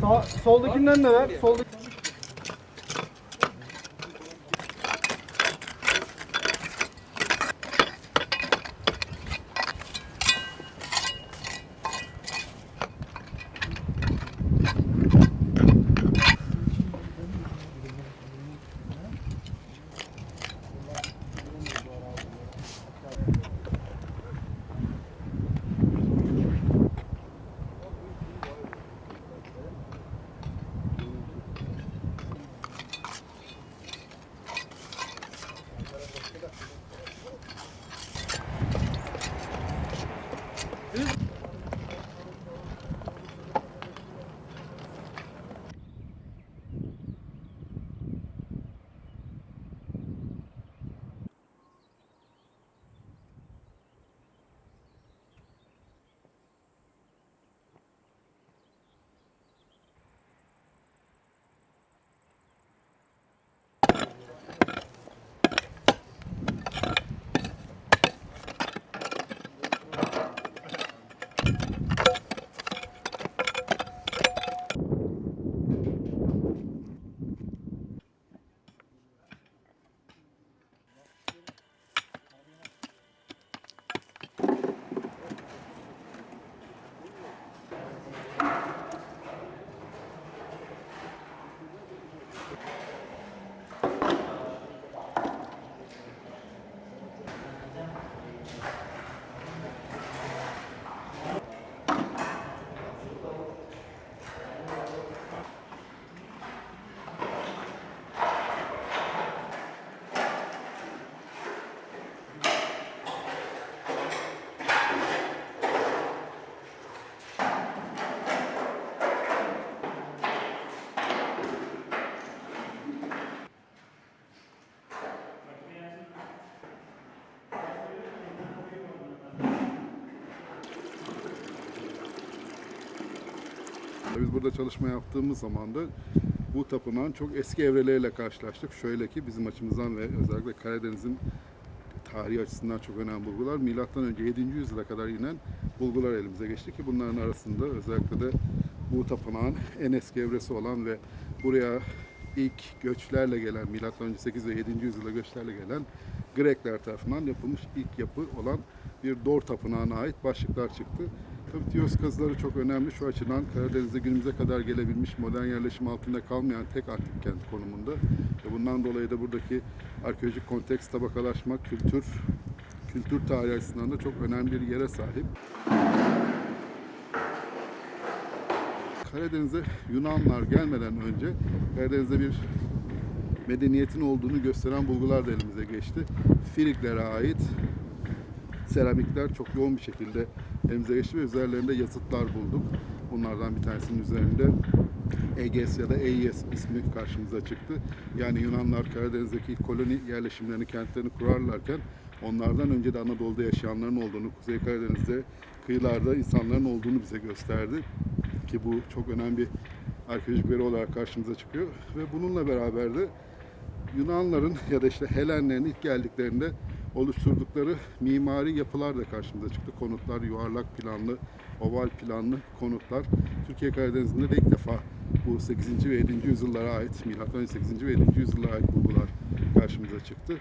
Sağ, soldakinden de ver. Soldaki... Biz burada çalışma yaptığımız zaman da bu tapınağın çok eski evreleriyle karşılaştık. Şöyle ki bizim açımızdan ve özellikle Karadeniz'in tarihi açısından çok önemli bulgular. Milattan önce 7. yüzyıla kadar inen bulgular elimize geçti ki bunların arasında özellikle de bu tapınağın en eski evresi olan ve buraya ilk göçlerle gelen, milattan önce 8 ve 7. yüzyıla göçlerle gelen Grekler tarafından yapılmış ilk yapı olan bir Dor Tapınağı'na ait başlıklar çıktı. Tabii Tios kazıları çok önemli şu açıdan Karadeniz'de günümüze kadar gelebilmiş modern yerleşim altında kalmayan tek antik kent konumunda. Ve bundan dolayı da buradaki arkeolojik konteks, tabakalaşma, kültür, kültür tarihi açısından da çok önemli bir yere sahip. Karadeniz'e Yunanlar gelmeden önce Karadeniz'de bir medeniyetin olduğunu gösteren bulgular da elimize geçti. Filiklere ait seramikler çok yoğun bir şekilde elimize ve üzerlerinde yazıtlar bulduk. Bunlardan bir tanesinin üzerinde Eges ya da Eyes ismi karşımıza çıktı. Yani Yunanlar Karadeniz'deki koloni yerleşimlerini, kentlerini kurarlarken onlardan önce de Anadolu'da yaşayanların olduğunu, Kuzey Karadeniz'de kıyılarda insanların olduğunu bize gösterdi. Ki bu çok önemli bir arkeolojik veri olarak karşımıza çıkıyor. Ve bununla beraber de Yunanların ya da işte Helenlerin ilk geldiklerinde oluşturdukları mimari yapılar da karşımıza çıktı. Konutlar, yuvarlak planlı, oval planlı konutlar. Türkiye Karadeniz'inde de ilk defa bu 8. ve 7. yüzyıllara ait, milattan önce 8. ve 7. yüzyıllara ait bulgular karşımıza çıktı.